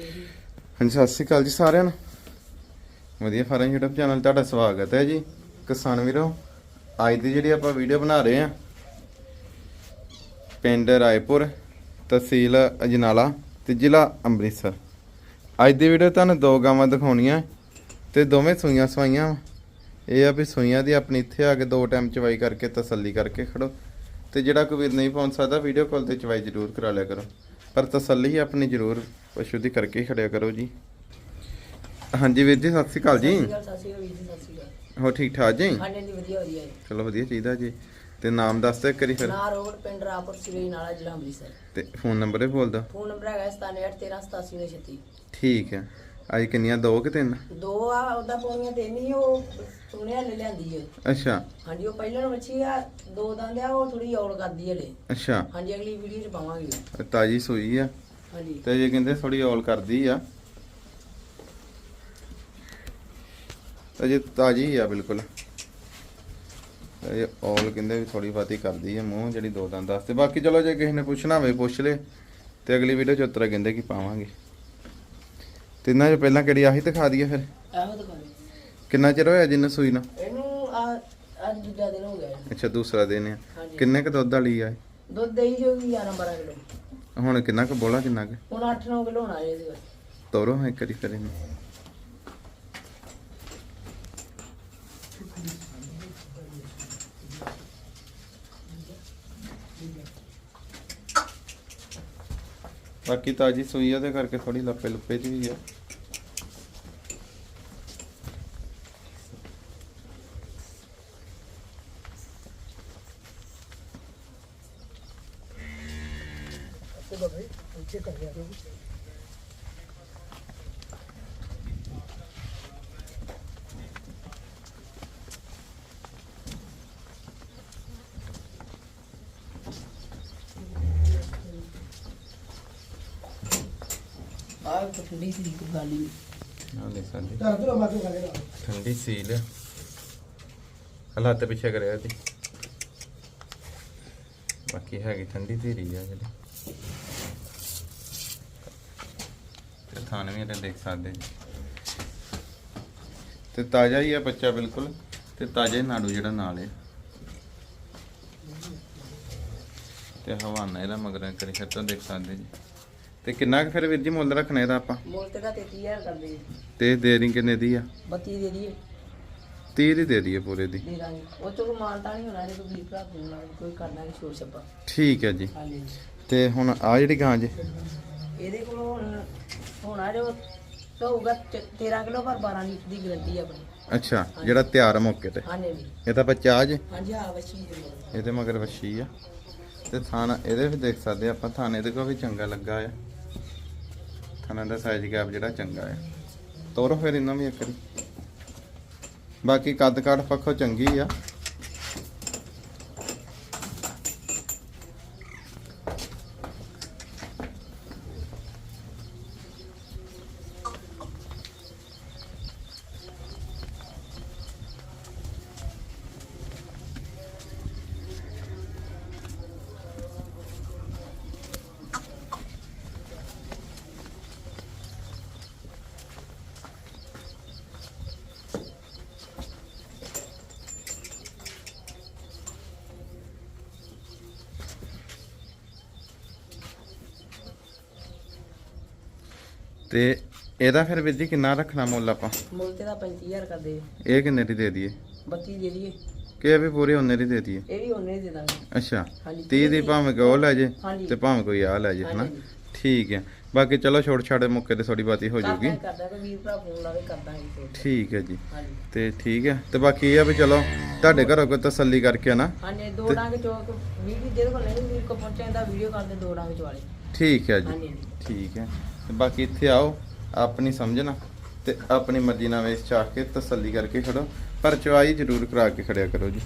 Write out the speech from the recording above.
ਹਾਂਜੀ, ਸਤਿ ਸ਼੍ਰੀ ਅਕਾਲ ਜੀ ਸਾਰਿਆਂ ਨੂੰ। ਵਧੀਆ ਫਾਰਮ YouTube ਚੈਨਲ ਤੁਹਾਡਾ ਸਵਾਗਤ ਹੈ ਜੀ। ਕਿਸਾਨ ਵੀਰੋ, ਅੱਜ ਦੀ ਜਿਹੜੀ ਆਪਾਂ ਵੀਡੀਓ ਬਣਾ ਰਹੇ ਆ ਪਿੰਡ ਰਾਏਪੁਰ ਤਹਿਸੀਲ ਅਜਨਾਲਾ ਤੇ ਜ਼ਿਲ੍ਹਾ ਅੰਮ੍ਰਿਤਸਰ। ਅੱਜ ਦੀ ਵੀਡੀਓ ਤੁਹਾਨੂੰ ਦੋ ਗਾਵਾਂ ਦਿਖਾਉਣੀਆਂ ਤੇ ਦੋਵੇਂ ਸੂਈਆਂ ਸਵਾਈਆਂ ਵਾਂ। ਇਹ ਆ ਵੀ ਸੂਈਆਂ ਦੀ ਆਪਣੀ ਇੱਥੇ ਆ ਕੇ ਦੋ ਟਾਈਮ ਚਵਾਈ ਕਰਕੇ ਤਸੱਲੀ ਕਰਕੇ ਖੜੋ ਤੇ ਜਿਹੜਾ ਕੋਈ ਵੀਰ ਨਹੀਂ ਪਹੁੰਚ ਸਕਦਾ ਵੀਡੀਓ ਕਾਲ ਤੇ ਚਵਾਈ ਜ਼ਰੂਰ ਕਰਾ ਲਿਆ ਕਰੋ। ਪਰ ਤਸੱਲੀ ਆਪਣੀ ਜ਼ਰੂਰ ਪਸ਼ੂ ਦੀ ਕਰਕੇ ਖੜਿਆ ਕਰੋ ਜੀ। ਹਾਂਜੀ ਵੀਰ ਜੀ ਸਤਿ ਸ਼੍ਰੀ ਅਕਾਲ ਜੀ। ਸਤਿ ਸ਼੍ਰੀ ਅਕਾਲ ਸਤਿ ਸ਼੍ਰੀ ਅਕਾਲ ਵੀਰ ਜੀ ਸਤਿ ਸ਼੍ਰੀ ਅਕਾਲ। ਹੋ ਠੀਕ ਠਾਕ ਜੀ? ਹਾਂਜੀ ਹਾਂਜੀ ਵਧੀਆ ਵਧੀਆ ਜੀ। ਚਲੋ ਵਧੀਆ ਚਾਹੀਦਾ ਜੀ। ਤੇ ਨਾਮ ਦੱਸ ਦੇ ਕਰੀ ਫਿਰ। ਨਾ ਰੋਡ ਪਿੰਡ ਰਾਪੁਰ ਸਿਵਈ ਨਾਲਾ ਜ਼ਿਲ੍ਹਾ ਅੰਮ੍ਰਿਤਸਰ। ਤੇ ਫੋਨ ਨੰਬਰ ਹੀ ਬੋਲ ਦੋ ਫੋਨ ਨੰਬਰ ਹੈਗਾ 9781387936 ਠੀਕ ਹੈ। ਅੱਜ ਕਿੰਨੀਆਂ ਦੋ ਕਿ ਤਿੰਨ? ਦੋ ਆ ਉਹਦਾ ਪਾਉਣੀਆਂ ਤਿੰਨ ਹੀ ਉਹ ਸੁਣਿਆ ਲੈ ਲਿਆਂਦੀ ਹੈ ਅੱਛਾ। ਹਾਂਜੀ ਉਹ ਪਹਿਲਾਂ ਨੂੰ ਮੱਛੀ ਆ ਦੋ ਦੰਦ ਆ ਉਹ ਥੋੜੀ ਔਲ ਕਰਦੀ ਹੈ ਲੈ ਅੱਛਾ। ਹਾਂਜੀ ਅਗਲੀ ਵੀਡੀਓ 'ਚ ਪਾਵਾਂਗੇ। ਤਾਜੀ ਸੂਈ ਆ। ਹਾਂਜੀ। ਤੇ ਜੇ ਕਹਿੰਦੇ ਥੋੜੀ ਔਲ ਕਰਦੀ ਆ। ਅਜੇ ਤਾਜੀ ਆ ਬਿਲਕੁਲ। ਇਹ ਔਲ ਕਹਿੰਦੇ ਵੀ ਥੋੜੀ ਬਾਤੀ ਕਰਦੀ ਆ ਮੂੰਹ ਜਿਹੜੀ ਦੋ ਦੰਦ ਦੱਸਦੇ ਬਾਕੀ ਚਲੋ ਜੇ ਕਿਸੇ ਨੇ ਪੁੱਛਣਾ ਹੋਵੇ ਪੁੱਛ ਲੇ। ਤੇ ਅਗਲੀ ਵੀਡੀਓ ਚ ਉਤਰਾ ਕਹਿੰਦੇ ਕਿ ਪਾਵਾਂਗੇ। ਤਿੰਨਾਂ ਚ ਪਹਿਲਾਂ ਕਿਹੜੀ ਆਹੀ ਦਿਖਾ ਦਈਏ ਫਿਰ? ਇਹੋ ਦੁਕਾਨ ਕਿੰਨਾ ਚਿਰ ਹੋਇਆ ਜਿੰਨ ਸੂਈ ਨਾ? ਇਹਨੂੰ ਆ ਅੱਜ ਦੂਜਾ ਦਿਨ ਹੋ ਗਿਆ ਜੀ। ਅੱਛਾ ਦੂਸਰਾ ਦਿਨ ਆ। ਹਾਂਜੀ। ਕਿੰਨੇ ਕ ਦੁੱਧ ਵਾਲੀ ਆ ਇਹ? ਦੁੱਧ ਦੇਈ ਜੋਗੀ 11 12 ਕਿਲੋ। ਹੁਣ ਕਿੰਨਾ ਕ ਬੋਲਾ ਕਿੰਨਾ ਕ? ਹੁਣ 8 9 ਕਿਲੋ ਹੋਣਾ ਜੀ ਇਹਦੇ ਵਿੱਚ ਤੋਰੋ ਹਾਂ ਇੱਕ ਵਾਰੀ ਫਿਰ ਇਹਨੂੰ। ਬਾਕੀ ਤਾਜੀ ਸੂਈ ਆ ਉਹਦੇ ਕਰਕੇ ਥੋੜੀ ਲੱਪੇ ਲੁੱਪੇ ਦੀ ਵੀ ਆ। ਆ ਠੰਡੀ ਸੀ ਕੋਈ ਗੱਲ ਹੀ ਨਹੀਂ। ਹਾਂ ਦੇ ਸਾਡੀ ਠੰਡੀ ਸੀਲ। ਹਲਾਤੇ ਪਿੱਛੇ ਕਰਿਆ ਤੇ ਬਾਕੀ ਹੈਗੀ ਠੰਡੀ ਧੀਰੀ ਆ ਜਿਹੜੀ। ਤੇ ਥਾਨ ਵੀ ਇਹਦੇ ਦੇਖ ਸਕਦੇ ਜੀ। ਤੇ ਤਾਜ਼ਾ ਹੀ ਆ ਬੱਚਾ ਬਿਲਕੁਲ। ਤੇ ਤਾਜ਼ਾ ਹੀ ਨਾੜੂ ਜਿਹੜਾ ਨਾਲ ਹੈ ਤੇ ਹਵਾਨਾ ਇਹਦਾ ਮਗਰ ਕਰੀ ਤਾਂ ਦੇਖ ਸਕਦੇ ਜੀ। ਤੇ ਕਿੰਨਾ ਕੁ ਫਿਰ ਵੀਰ ਜੀ ਮੁੱਲ ਰੱਖਣਾ ਇਹਦਾ ਆਪਾਂ? ਮੁੱਲ ਤੇ ਦਾ 33000 ਕਰਦੇ ਜੀ। ਤੇ ਦੇਰੀ ਕਿੰਨੇ ਦੀ ਆ? 32 ਦੇ ਦੀ 30 ਦੀ ਦੇ ਦਈਏ ਪੂਰੇ ਦੀ। ਦੇ ਦਾਂਗੇ। ਉਹ ਕੋਈ ਮਾਨਤਾ ਨਹੀਂ ਹੋਣਾ ਜੇ ਕੋਈ ਵੀਰ ਭਰਾ ਫੋਨ ਲਾ ਕੋਈ ਕਰਨਾ ਨਹੀਂ ਛੋੜ ਛੱਪਾ ਠੀਕ ਹੈ ਜੀ। ਹਾਂਜੀ। ਤੇ ਹੁਣ ਆ ਜਿਹੜੀ ਗਾਂ ਜੇ? ਇਹਦੇ ਕੋਲ ਹੁਣ ਹੋਣਾ ਜੋ ਹੋਊਗਾ 13 ਕਿਲੋ ਪਰ 12 ਲੀਟਰ ਦੀ ਗਰੰਟੀ ਆਪਣੀ। ਅੱਛਾ ਜਿਹੜਾ ਤਿਆਰ ਆ ਮੌਕੇ ਤੇ। ਹਾਂਜੀ ਜੀ ਇਹ ਤਾਂ ਬੱਚਾ ਆ ਜੇ। ਹਾਂਜੀ ਆ ਵਸ਼ੀ ਇਹਦੇ ਮਗਰ ਵੱਛੀ ਆ। ਤੇ ਥਾਣਾ ਇਹਦੇ ਵੀ ਦੇਖ ਸਕਦੇ ਆ ਆਪਾਂ ਥਾਣੇ ਦੇ ਕੋ ਵੀ ਚੰਗਾ ਲੱਗਾ ਆ। ਥਾਣਾ ਦਾ ਸਾਈਜ਼ ਗੈਪ ਜਿਹੜਾ ਚੰਗਾ ਆ ਤੋਰੋ ਫਿਰ ਇਹਨਾਂ ਵੀ ਇੱਕ ਵਾਰੀ। ਬਾਕੀ ਕੱਦ ਕਾਠ ਪੱਖੋਂ ਚੰਗੀ ਆ। ਤੇ ਇਹਦਾ ਫਿਰ ਵੀਰ ਜੀ ਕਿੰਨਾ ਰੱਖਣਾ ਮੁੱਲ ਆਪਾਂ? ਮੁੱਲ ਤੇ ਦਾ 35000 ਕਰਦੇ ਇਹ ਕਿੰਨੇ ਦੀ ਦੇ ਦਈਏ? 32 ਦੇ ਦਈਏ। ਕਿ ਇਹ ਵੀ ਪੂਰੇ ਉਹਨੇ ਦੀ ਦੇ ਦਈਏ? ਇਹ ਵੀ ਉਹਨੇ ਦੇ ਦਾਂਗੇ। ਅੱਛਾ ਹਾਂਜੀ 30 ਦੀ ਭਾਵੇਂ ਉਹ ਲੈ ਜੇ ਹਾਂਜੀ। ਤੇ ਭਾਵੇਂ ਕੋਈ ਆ ਲੈ ਜੇ ਹਨਾ? ਹਾਂਜੀ। ਠੀਕ ਹੈ। ਬਾਕੀ ਚਲੋ ਛੋੜ ਛਾੜੇ ਮੁੱਕੇ ਤੇ ਥੋੜੀ ਬਾਤੀ ਹੋ ਜਾਊਗੀ ਕਰਦਾ ਕਰਦਾ ਕੋਈ ਵੀਰ ਭਰਾ ਫੋਨ ਲਾਵੇ ਕਰਦਾ ਨਹੀਂ ਛੋੜ ਠੀਕ ਹੈ ਜੀ। ਹਾਂਜੀ। ਤੇ ਠੀਕ ਹੈ। ਤੇ ਬਾਕੀ ਇਹ ਆ ਵੀ ਚਲੋ ਤੁਹਾਡੇ ਘਰੋਂ ਕੋਈ ਤਸੱਲੀ ਕਰਕੇ ਨਾ ਹਾਂਜੀ ਦੋ ਡਾਂਗ ਚੋਕ ਵੀਡੀਓ ਜਿਹਦੇ ਕੋਲ ਨਹੀਂ ਵੀਰ ਕੋ ਪਹੁੰਚਾਂਦਾ ਵੀਡੀਓ ਕਰਦੇ ਦੋ ਡਾਂਗ ਚਵਾਲੇ ਠੀਕ ਹੈ ਜੀ। ਹਾਂਜੀ ਠੀਕ ਹੈ। ਤੇ ਬਾਕੀ ਇੱਥੇ ਆਓ ਆਪਣੀ ਸਮਝਣਾ ਤੇ ਆਪਣੀ ਮਰਜ਼ੀ ਨਾਲ ਵੇਚ ਚਾਹ ਕੇ ਤਸੱਲੀ ਕਰਕੇ ਖੜੋ। ਪਰ ਚਵਾਈ ਜ਼ਰੂਰ ਕਰਾ ਕੇ ਖੜਿਆ ਕਰੋ ਜੀ।